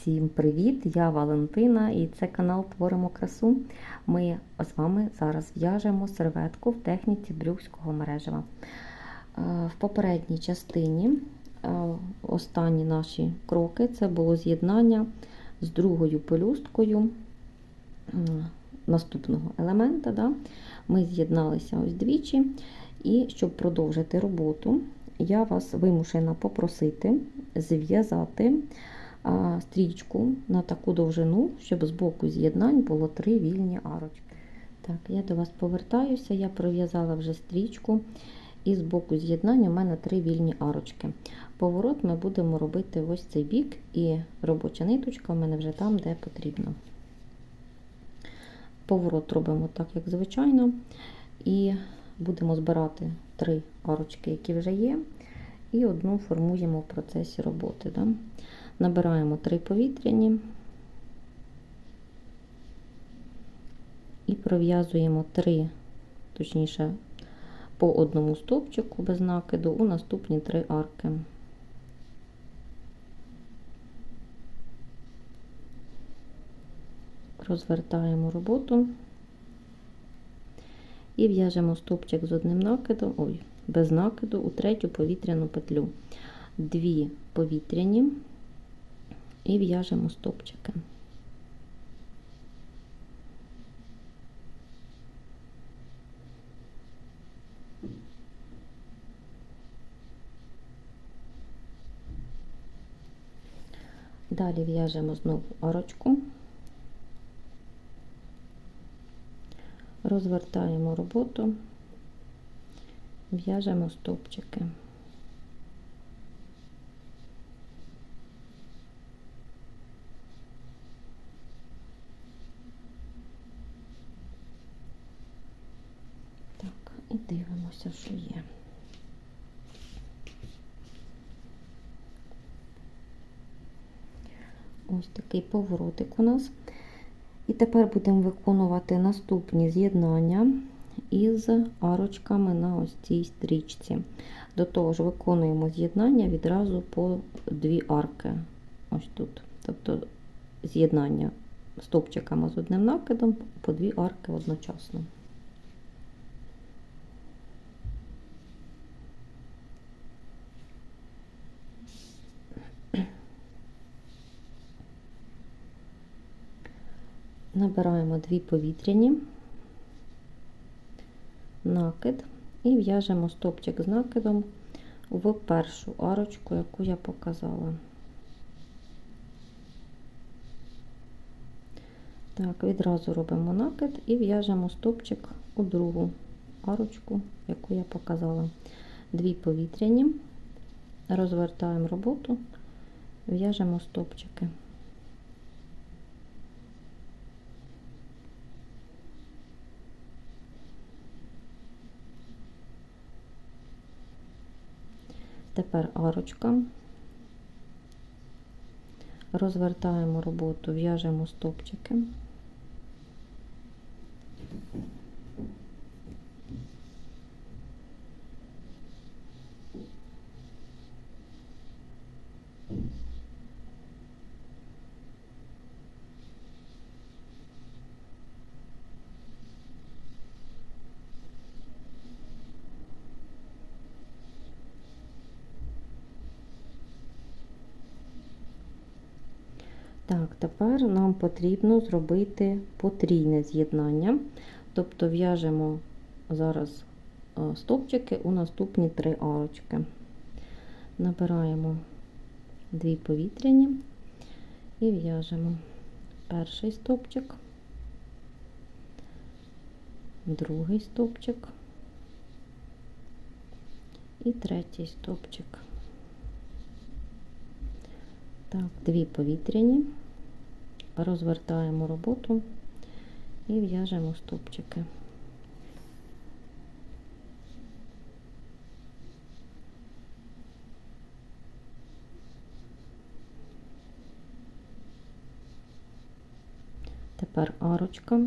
Всім привіт! Я Валентина і це канал Творимо красу. Ми з вами зараз в'яжемо серветку в техніці брюкського мережева. Е, В попередній частині е, останні наші кроки це було з'єднання з другою пелюсткою наступного елемента. Да? Ми з'єдналися ось двічі, і щоб продовжити роботу, я вас вимушена попросити зв'язати стрічку на таку довжину, щоб з боку з'єднань було три вільні арочки. Так, я до вас повертаюся, я пров'язала вже стрічку, і з боку з'єднання у мене три вільні арочки. Поворот ми будемо робити ось цей бік, і робоча ниточка у мене вже там, де потрібно. Поворот робимо так, як звичайно, і будемо збирати три арочки, які вже є, і одну формуємо в процесі роботи. Да? Набираємо три повітряні і пров'язуємо три, точніше, по одному стовпчику без накиду у наступні три арки. Розвертаємо роботу і в'яжемо стовпчик з одним накидом, ой, без накиду у третю повітряну петлю. Дві повітряні і в'яжемо стопчики. Далі в'яжемо знову арочку, розвертаємо роботу, в'яжемо стопчики. і дивимося, що є. Ось такий поворотик у нас. І тепер будемо виконувати наступні з'єднання із арочками на ось цій стрічці. До того ж, виконуємо з'єднання відразу по дві арки. Ось тут. Тобто з'єднання стовпчиками з одним накидом по дві арки одночасно. Набираємо дві повітряні, накид і в'яжемо стопчик з накидом в першу арочку, яку я показала. Так, відразу робимо накид і в'яжемо стопчик у другу арочку, яку я показала. Дві повітряні, розвертаємо роботу, в'яжемо стопчики. Тепер арочка, розвертаємо роботу, в'яжемо стопчики. Так, тепер нам потрібно зробити потрійне з'єднання, тобто в'яжемо зараз е, стовпчики у наступні три арочки. Набираємо дві повітряні і в'яжемо перший стовпчик, другий стовпчик і третій стовпчик. Так, дві повітряні, розвертаємо роботу і в'яжемо стопчики. Тепер арочка,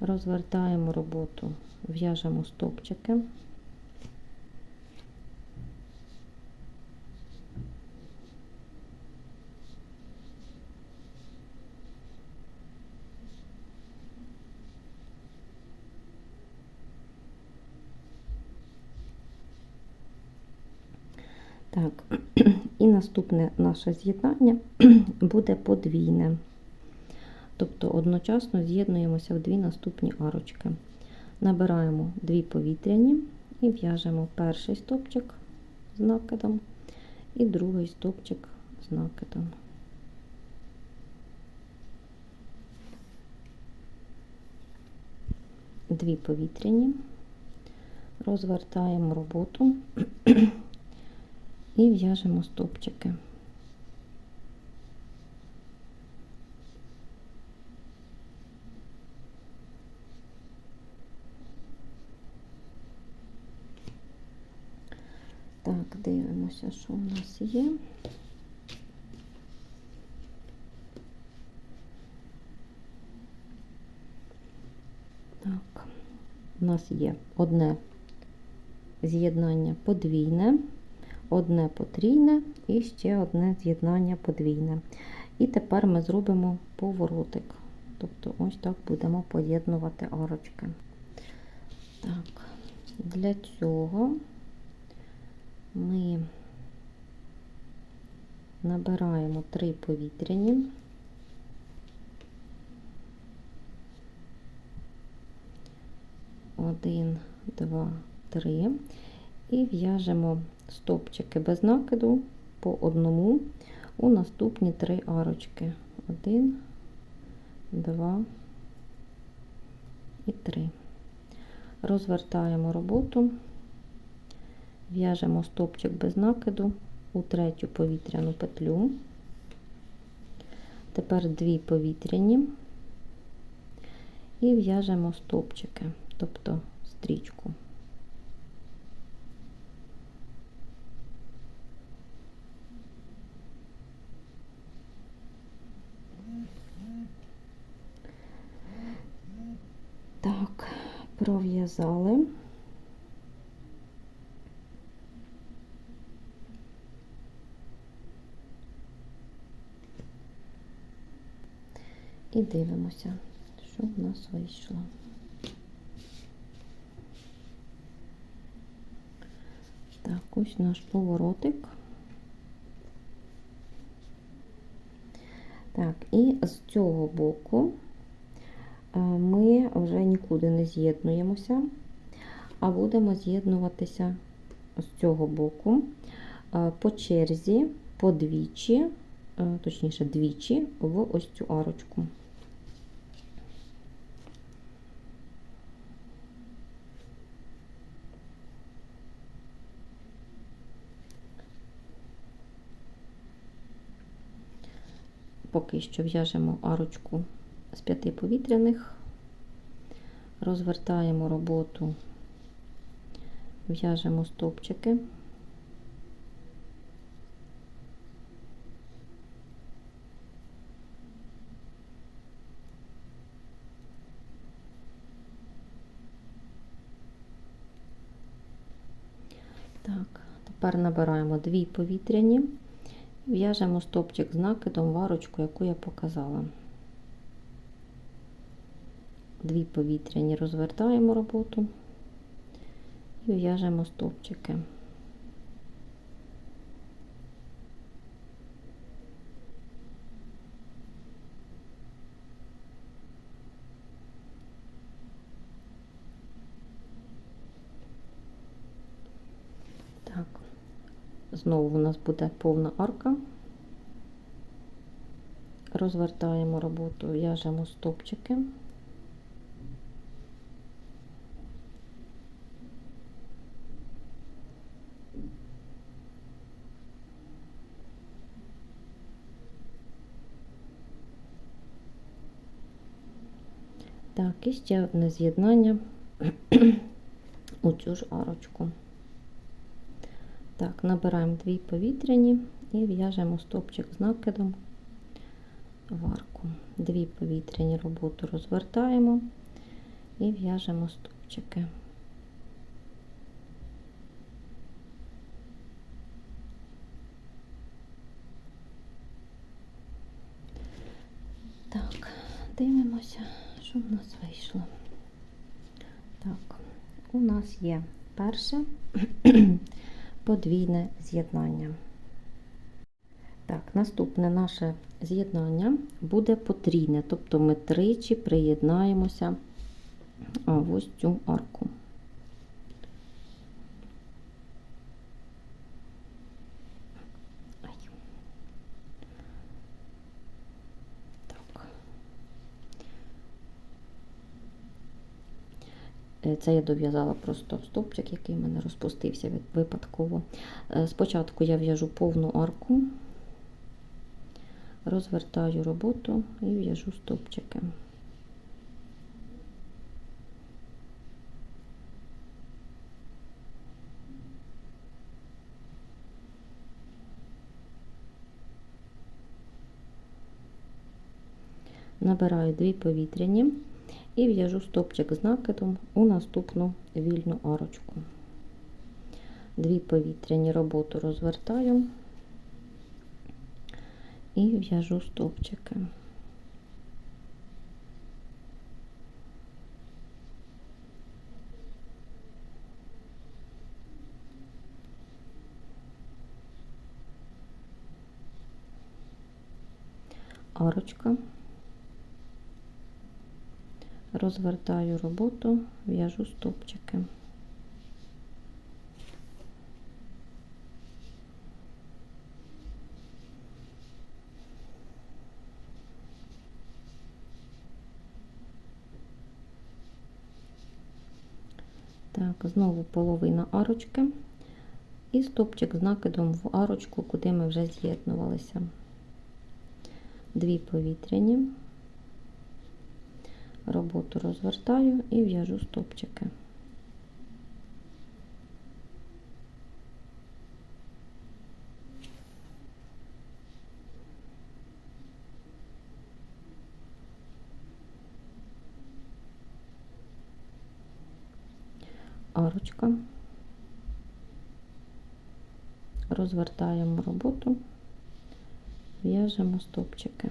розвертаємо роботу, в'яжемо стопчики. Так, і наступне наше з'єднання буде подвійне. Тобто одночасно з'єднуємося в дві наступні арочки. Набираємо дві повітряні і в'яжемо перший стопчик з накидом і другий стопчик з накидом. Дві повітряні, розвертаємо роботу і в'яжемо стопчики. Так, дивимося, що у нас є. Так, у нас є одне з'єднання подвійне, одне потрійне і ще одне з'єднання подвійне. І тепер ми зробимо поворотик. Тобто ось так будемо поєднувати арочки. Так, для цього ми набираємо три повітряні. Один, два, три. І в'яжемо стопчики без накиду по одному у наступні три арочки. Один, два і три. Розвертаємо роботу, в'яжемо стопчик без накиду у третю повітряну петлю. Тепер дві повітряні і в'яжемо стопчики, тобто стрічку. Так, пров'язали. І дивимося, що в нас вийшло. Так, ось наш поворотик. Так, і з цього боку вже нікуди не з'єднуємося, а будемо з'єднуватися з цього боку е, по черзі, подвічі, е, точніше, двічі в ось цю арочку. Поки що в'яжемо арочку з п'яти повітряних, розвертаємо роботу, в'яжемо стовпчики. Так, тепер набираємо дві повітряні. В'яжемо стопчик з накидом в арочку, яку я показала. Дві повітряні розвертаємо роботу і в'яжемо стопчики. Так, Знову у нас буде повна арка. Розвертаємо роботу, в'яжемо стопчики. Так, і ще одне з'єднання у цю ж арочку. Так, набираємо дві повітряні і в'яжемо стопчик з накидом в арку. Дві повітряні роботу розвертаємо і в'яжемо стопчики. Так, дивимося, що в нас вийшло. Так, у нас є перше подвійне з'єднання. Так, наступне наше з'єднання буде потрійне, тобто ми тричі приєднаємося в ось цю арку. Це я дов'язала просто стовпчик, який в мене розпустився випадково. Е, Спочатку я в'яжу повну арку, розвертаю роботу і в'яжу стовпчики. Набираю дві повітряні і в'яжу стопчик з накидом у наступну вільну арочку. Дві повітряні роботу розвертаю і в'яжу стовпчики. Арочка. Розвертаю роботу, в'яжу стовпчики. Так, знову половина арочки і стопчик з накидом в арочку, куди ми вже з'єднувалися. Дві повітряні, роботу розвертаю і в'яжу стопчики. арочка. Розвертаємо роботу, в'яжемо стопчики.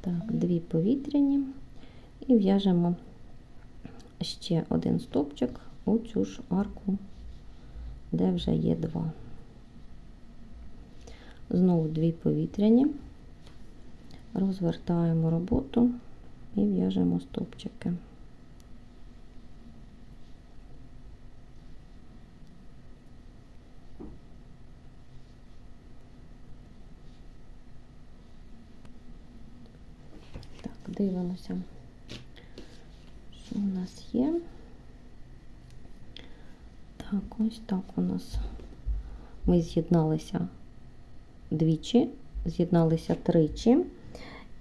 Так, дві повітряні і в'яжемо ще один стовпчик у цю ж арку, де вже є два. Знову дві повітряні, розвертаємо роботу і в'яжемо стовпчики. Так, дивимося, що у нас є. Так, ось так у нас ми з'єдналися двічі, з'єдналися тричі.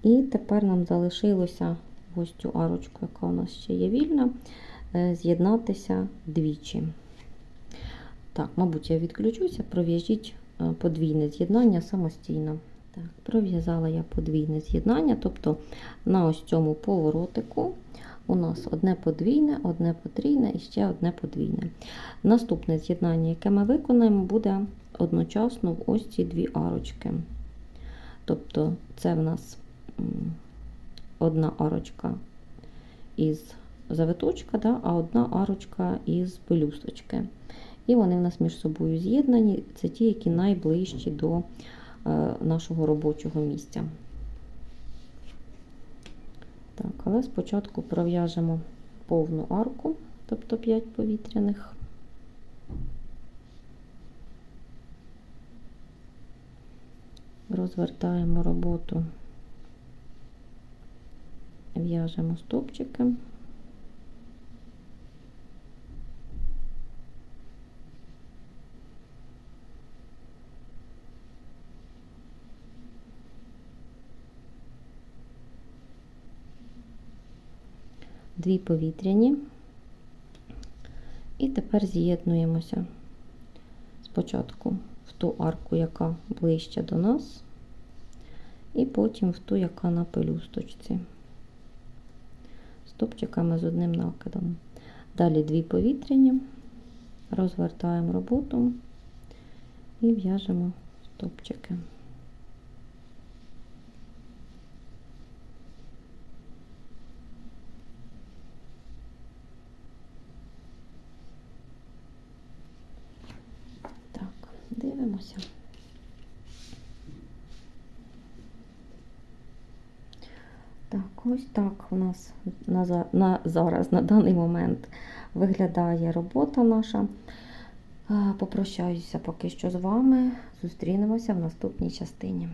І тепер нам залишилося ось цю арочку, яка у нас ще є вільна, е, з'єднатися двічі. Так, мабуть, я відключуся, пров'яжіть е, подвійне з'єднання самостійно. Так, Пров'язала я подвійне з'єднання, тобто на ось цьому поворотику у нас одне подвійне, одне потрійне і ще одне подвійне. Наступне з'єднання, яке ми виконаємо, буде одночасно в ось ці дві арочки. Тобто це в нас одна арочка із завиточка, да, а одна арочка із пелюсточки. І вони в нас між собою з'єднані. Це ті, які найближчі до нашого робочого місця. Так, але спочатку пров'яжемо повну арку, тобто 5 повітряних. Розвертаємо роботу, в'яжемо стопчики. Дві повітряні, і тепер з'єднуємося спочатку в ту арку, яка ближче до нас, і потім в ту, яка на пелюсточці, стопчиками з одним накидом. Далі дві повітряні, розвертаємо роботу і в'яжемо стопчики. Зустрінемося. Так, ось так у нас на, на зараз, на даний момент виглядає робота наша. Е, Попрощаюся поки що з вами. Зустрінемося в наступній частині.